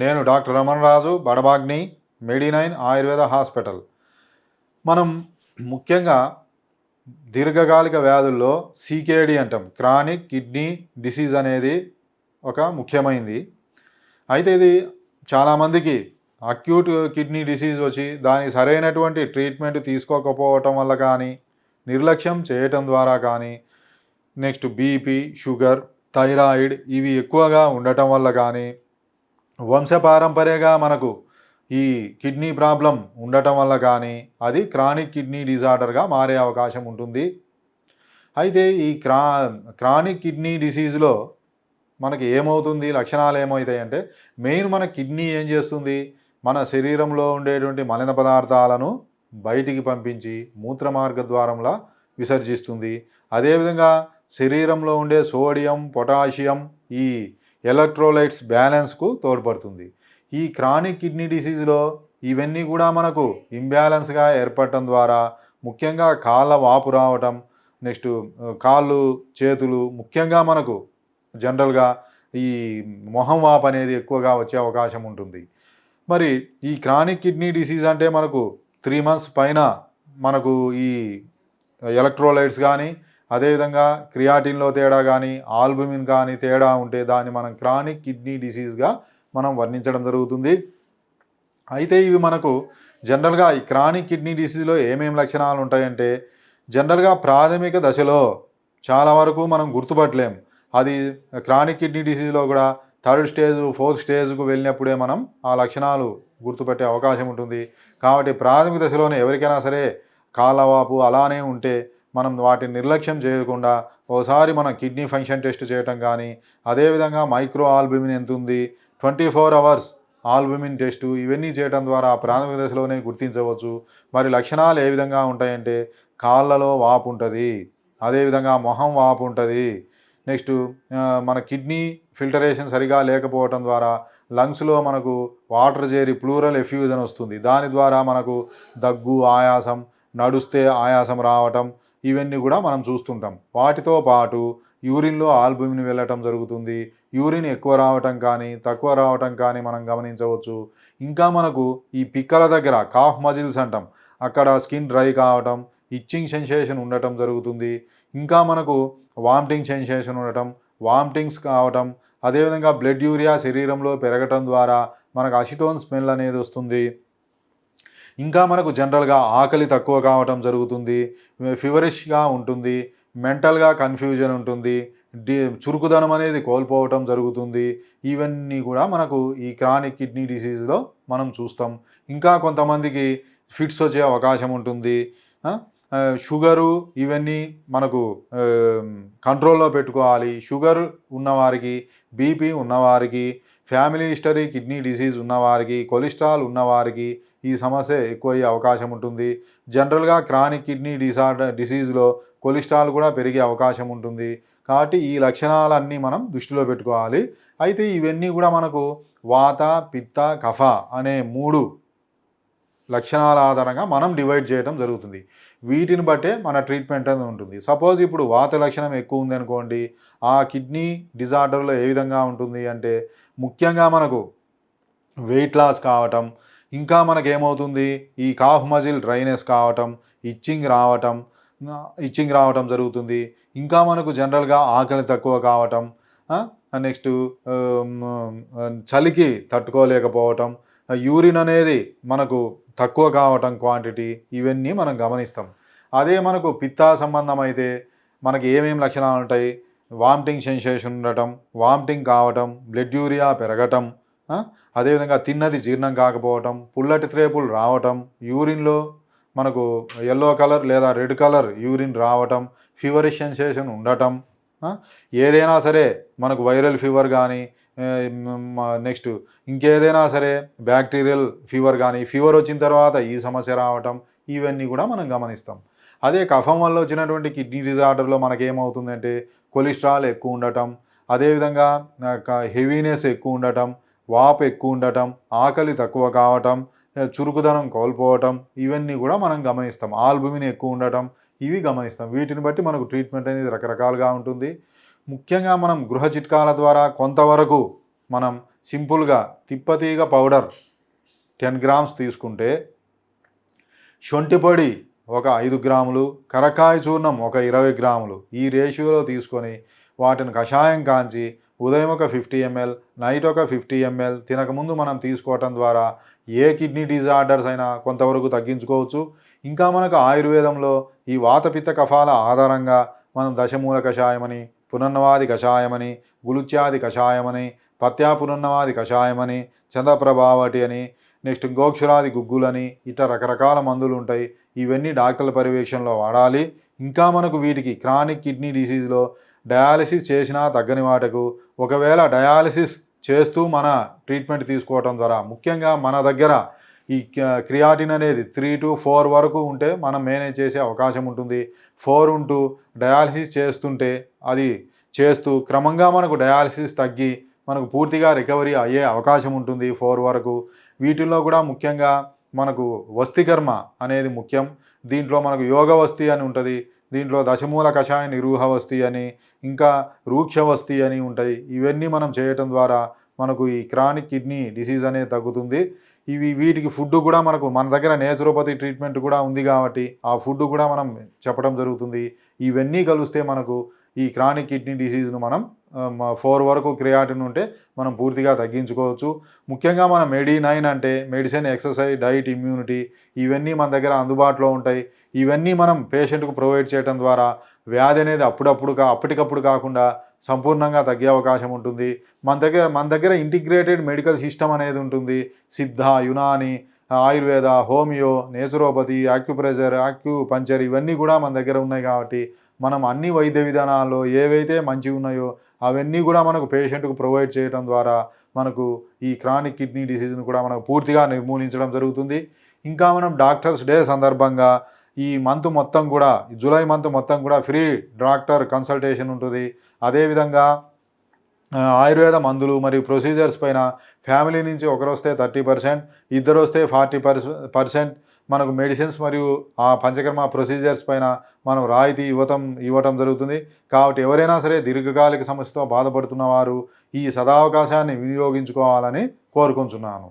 నేను doctor Ramanaraju బడబాగ్ని Medinine Ayurveda hospital. మనం ముఖ్యంగా దీర్ఘకాలిక వ్యాధుల్లో సీకేడి అంటాం. క్రానిక్ కిడ్నీ డిసీజ్ అనేది ఒక ముఖ్యమైనది అయితే ఇది చాలామందికి అక్యూట్ కిడ్నీ డిసీజ్ వచ్చి దానికి సరైనటువంటి ట్రీట్మెంట్ తీసుకోకపోవటం వల్ల కానీ నిర్లక్ష్యం చేయటం ద్వారా కానీ నెక్స్ట్ బీపీ షుగర్ థైరాయిడ్ ఇవి ఎక్కువగా ఉండటం వల్ల కానీ వంశపారంపర్యంగా మనకు ఈ కిడ్నీ ప్రాబ్లం ఉండటం వల్ల కానీ అది క్రానిక్ కిడ్నీ డిజార్డర్గా మారే అవకాశం ఉంటుంది. అయితే ఈ క్రా క్రానిక్ కిడ్నీ డిసీజ్లో మనకి ఏమవుతుంది లక్షణాలు ఏమవుతాయి అంటే మెయిన్ మన కిడ్నీ ఏం చేస్తుంది మన శరీరంలో ఉండేటువంటి మలిన పదార్థాలను బయటికి పంపించి మూత్రమార్గ ద్వారంలా విసర్జిస్తుంది. అదేవిధంగా శరీరంలో ఉండే సోడియం పొటాషియం ఈ ఎలక్ట్రోలైట్స్ బ్యాలెన్స్కు తోడ్పడుతుంది. ఈ క్రానిక్ కిడ్నీ డిసీజ్లో ఇవన్నీ కూడా మనకు ఇంబ్యాలెన్స్గా ఏర్పడటం ద్వారా ముఖ్యంగా కాళ్ళ వాపు రావటం నెక్స్ట్ కాళ్ళు చేతులు ముఖ్యంగా మనకు జనరల్గా ఈ మొహం వాపు అనేది ఎక్కువగా వచ్చే అవకాశం ఉంటుంది. మరి ఈ క్రానిక్ కిడ్నీ డిసీజ్ అంటే మనకు త్రీ మంత్స్ పైన మనకు ఈ ఎలక్ట్రోలైట్స్ కానీ అదేవిధంగా క్రియాటిన్లో తేడా కానీ ఆల్బుమిన్ కానీ తేడా ఉంటే దాన్ని మనం క్రానిక్ కిడ్నీ డిసీజ్గా మనం వర్ణించడం జరుగుతుంది. అయితే ఇవి మనకు జనరల్గా ఈ క్రానిక్ కిడ్నీ డిసీజ్లో ఏమేమి లక్షణాలు ఉంటాయంటే జనరల్గా ప్రాథమిక దశలో చాలా వరకు మనం గుర్తుపట్టలేం. అది క్రానిక్ కిడ్నీ డిసీజ్లో కూడా థర్డ్ స్టేజ్ ఫోర్త్ స్టేజ్కు వెళ్ళినప్పుడే మనం ఆ లక్షణాలు గుర్తుపట్టే అవకాశం ఉంటుంది. కాబట్టి ప్రాథమిక దశలోనే ఎవరికైనా సరే కాళ్ళవాపు అలానే ఉంటే మనం వాటిని నిర్లక్ష్యం చేయకుండా ఓసారి మన కిడ్నీ ఫంక్షన్ టెస్ట్ చేయటం కానీ అదేవిధంగా మైక్రో ఆల్బిమిన్ ఎంత ఉంది twenty four hours albumin test ఇవన్నీ చేయడం ద్వారా ప్రాథమిక దశలోనే గుర్తించవచ్చు. మరి లక్షణాలు ఏ విధంగా ఉంటాయంటే కాళ్ళలో వాపు ఉంటుంది అదేవిధంగా మొహం వాపు ఉంటుంది. నెక్స్ట్ మన కిడ్నీ ఫిల్టరేషన్ సరిగా లేకపోవటం ద్వారా లంగ్స్లో మనకు వాటర్ చేరి ప్లూరల్ ఎఫ్యూజన్ వస్తుంది. దాని ద్వారా మనకు దగ్గు ఆయాసం నడుస్తే ఆయాసం రావటం ఇవన్నీ కూడా మనం చూస్తుంటాం. వాటితో పాటు యూరిన్లో ఆల్బుమిన్ వెళ్ళటం జరుగుతుంది. యూరిన్ ఎక్కువ రావటం కానీ తక్కువ రావటం కానీ మనం గమనించవచ్చు. ఇంకా మనకు ఈ పిక్కల దగ్గర కాఫ్ మజిల్స్ అంటాం. అక్కడ స్కిన్ డ్రై కావటం ఇచ్చింగ్ సెన్సేషన్ ఉండటం జరుగుతుంది. ఇంకా మనకు వామిటింగ్ సెన్సేషన్ ఉండటం వామిటింగ్స్ కావటం అదేవిధంగా బ్లడ్ యూరియా శరీరంలో పెరగటం ద్వారా మనకు అసిటోన్ స్మెల్ అనేది వస్తుంది. ఇంకా మనకు జనరల్గా ఆకలి తక్కువ కావటం జరుగుతుంది ఫీవరిష్గా ఉంటుంది మెంటల్గా కన్ఫ్యూజన్ ఉంటుంది డి చురుకుదనం అనేది కోల్పోవటం జరుగుతుంది. ఇవన్నీ కూడా మనకు ఈ క్రానిక్ కిడ్నీ డిసీజ్లో మనం చూస్తాం. ఇంకా కొంతమందికి ఫిట్స్ వచ్చే అవకాశం ఉంటుంది. షుగరు ఇవన్నీ మనకు కంట్రోల్లో పెట్టుకోవాలి. షుగర్ ఉన్నవారికి బీపీ ఉన్నవారికి ఫ్యామిలీ హిస్టరీ కిడ్నీ డిసీజ్ ఉన్నవారికి కొలెస్ట్రాల్ ఉన్నవారికి ఈ సమస్య ఎక్కువయ్యే అవకాశం ఉంటుంది. జనరల్గా క్రానిక్ కిడ్నీ డిసార్డర్ డిసీజ్లో కొలెస్ట్రాల్ కూడా పెరిగే అవకాశం ఉంటుంది. కాబట్టి ఈ లక్షణాలన్నీ మనం దృష్టిలో పెట్టుకోవాలి. అయితే ఇవన్నీ కూడా మనకు వాత పిత్త కఫ అనే మూడు లక్షణాల ఆధారంగా మనం డివైడ్ చేయడం జరుగుతుంది. వీటిని బట్టే మన ట్రీట్మెంట్ అనేది ఉంటుంది. సపోజ్ ఇప్పుడు వాత లక్షణం ఎక్కువ ఉంది అనుకోండి ఆ కిడ్నీ డిజార్డర్లో ఏ విధంగా ఉంటుంది అంటే ముఖ్యంగా మనకు వెయిట్ లాస్ కావటం ఇంకా మనకేమవుతుంది? ఈ కాఫ్ మజిల్ డ్రైనెస్ కావటం ఇచ్చింగ్ రావటం ఇచ్చింగ్ రావటం జరుగుతుంది. ఇంకా మనకు జనరల్గా ఆకలి తక్కువ కావటం నెక్స్ట్ చలికి తట్టుకోలేకపోవటం యూరిన్ అనేది మనకు తక్కువ కావటం క్వాంటిటీ ఇవన్నీ మనం గమనిస్తాం. అదే మనకు పిత్తా సంబంధం అయితే మనకి ఏమేమి లక్షణాలు ఉంటాయి వామిటింగ్ సెన్సేషన్ ఉండటం వామిటింగ్ కావటం బ్లడ్ యూరియా పెరగటం అదేవిధంగా తిన్నది జీర్ణం కాకపోవటం పుల్లటి త్రేపులు రావటం యూరిన్లో మనకు ఎల్లో కలర్ లేదా రెడ్ కలర్ యూరిన్ రావటం ఫీవరిష్ సెన్సేషన్ ఉండటం ఏదైనా సరే మనకు వైరల్ ఫీవర్ కానీ నెక్స్ట్ ఇంకేదైనా సరే బ్యాక్టీరియల్ ఫీవర్ కానీ ఫీవర్ వచ్చిన తర్వాత ఈ సమస్య రావటం ఇవన్నీ కూడా మనం గమనిస్తాం. అదే కఫం వల్ల వచ్చినటువంటి కిడ్నీ డిజార్డర్లో మనకేమవుతుందంటే కొలెస్ట్రాల్ ఎక్కువ ఉండటం అదేవిధంగా హెవీనెస్ ఎక్కువ ఉండటం వాపు ఎక్కువ ఉండటం ఆకలి తక్కువ కావటం చురుకుదనం కోల్పోవటం ఇవన్నీ కూడా మనం గమనిస్తాం. ఆల్బుమిన్ ఎక్కువ ఉండటం ఇవి గమనిస్తాం. వీటిని బట్టి మనకు ట్రీట్మెంట్ అనేది రకరకాలుగా ఉంటుంది. ముఖ్యంగా మనం గృహ చిట్కాల ద్వారా కొంతవరకు మనం సింపుల్గా తిప్పతీగ పౌడర్ టెన్ గ్రామ్స్ తీసుకుంటే శొంఠి పొడి ఒక ఐదు గ్రాములు కరకాయ చూర్ణం ఒక ఇరవై గ్రాములు. ఈ రేషియోలో తీసుకొని వాటిని కషాయం కాంచి ఉదయం ఒక ఫిఫ్టీ ఎంఎల్ నైట్ ఒక ఫిఫ్టీ ఎంఎల్ తినకముందు మనం తీసుకోవటం ద్వారా ఏ కిడ్నీ డిజార్డర్స్ అయినా కొంతవరకు తగ్గించుకోవచ్చు. ఇంకా మనకు ఆయుర్వేదంలో ఈ వాతపిత్త కఫాల ఆధారంగా మనం దశమూల కషాయమని పునర్నవాది కషాయమని గులుచ్యాది కషాయమని పత్యా పునర్నవాది కషాయమని చంద్రప్రభావటి అని నెక్స్ట్ గోక్షురాది గుగ్గులని ఇట్లా రకరకాల మందులు ఉంటాయి ఇవన్నీ డాక్టర్ల పర్యవేక్షణలో వాడాలి. ఇంకా మనకు వీటికి క్రానిక్ కిడ్నీ డిసీజ్లో డయాలసిస్ చేసినా తగ్గని వాటకు. ఒకవేళ డయాలసిస్ చేస్తూ మన ట్రీట్మెంట్ తీసుకోవటం ద్వారా ముఖ్యంగా మన దగ్గర ఈ క్రియాటిన్ అనేది త్రీ టు ఫోర్ వరకు ఉంటే మనం మేనేజ్ చేసే అవకాశం ఉంటుంది. ఫోర్ ఉంటూ డయాలసిస్ చేస్తుంటే అది చేస్తూ క్రమంగా మనకు డయాలసిస్ తగ్గి మనకు పూర్తిగా రికవరీ అయ్యే అవకాశం ఉంటుంది ఫోర్ వరకు. వీటిల్లో కూడా ముఖ్యంగా మనకు వస్తికర్మ అనేది ముఖ్యం. దీంట్లో మనకు యోగ వస్తి అని ఉంటుంది. దీంట్లో దశమూల కషాయ నిరూహవస్తి అని ఇంకా రూక్షవస్తి అని ఉంటాయి. ఇవన్నీ మనం చేయటం ద్వారా మనకు ఈ క్రానిక్ కిడ్నీ డిసీజ్ అనేది తగ్గుతుంది. ఇవి వీటికి ఫుడ్ కూడా మనకు మన దగ్గర నేచురోపతి ట్రీట్మెంట్ కూడా ఉంది కాబట్టి ఆ ఫుడ్ కూడా మనం చెప్పడం జరుగుతుంది. ఇవన్నీ కలిస్తే మనకు ఈ క్రానిక్ కిడ్నీ డిసీజ్ను మనం ఫోర్ వరకు క్రియాటిన్ ఉంటే మనం పూర్తిగా తగ్గించుకోవచ్చు. ముఖ్యంగా మన మెడి నైన్ అంటే మెడిసిన్ ఎక్సర్సైజ్ డైట్ ఇమ్యూనిటీ ఇవన్నీ మన దగ్గర అందుబాటులో ఉంటాయి. ఇవన్నీ మనం పేషెంట్కు ప్రొవైడ్ చేయడం ద్వారా వ్యాధి అనేది అప్పుడప్పుడు కా అప్పటికప్పుడు కాకుండా సంపూర్ణంగా తగ్గే అవకాశం ఉంటుంది. మన దగ్గర మన దగ్గర ఇంటిగ్రేటెడ్ మెడికల్ సిస్టమ్ అనేది ఉంటుంది. Siddha Unani Ayurveda homeo naturopathy acupressure acupuncture ఇవన్నీ కూడా మన దగ్గర ఉన్నాయి కాబట్టి మనం అన్ని వైద్య విధానాల్లో ఏవైతే మంచి ఉన్నాయో అవన్నీ కూడా మనకు పేషెంట్కు ప్రొవైడ్ చేయడం ద్వారా మనకు ఈ క్రానిక్ కిడ్నీ డిసీజ్ను కూడా మనకు పూర్తిగా నిర్మూలించడం జరుగుతుంది. ఇంకా మనం డాక్టర్స్ డే సందర్భంగా ఈ మంత్ మొత్తం కూడా జూలై మంత్ మొత్తం కూడా ఫ్రీ డాక్టర్ కన్సల్టేషన్ ఉంటుంది. అదేవిధంగా ఆయుర్వేద మందులు మరియు ప్రొసీజర్స్ పైన ఫ్యామిలీ నుంచి ఒకరు వస్తే థర్టీ పర్సెంట్ ఇద్దరు వస్తే ఫార్టీ పర్సెంట్ మనకు మెడిసిన్స్ మరియు ఆ పంచకర్మ ప్రొసీజర్స్ పైన మనం రాయితీ ఇవ్వటం ఇవ్వటం జరుగుతుంది. కాబట్టి ఎవరైనా సరే దీర్ఘకాలిక సమస్యతో బాధపడుతున్న వారు ఈ సదావకాశాన్ని వినియోగించుకోవాలని కోరుకుంటున్నాను.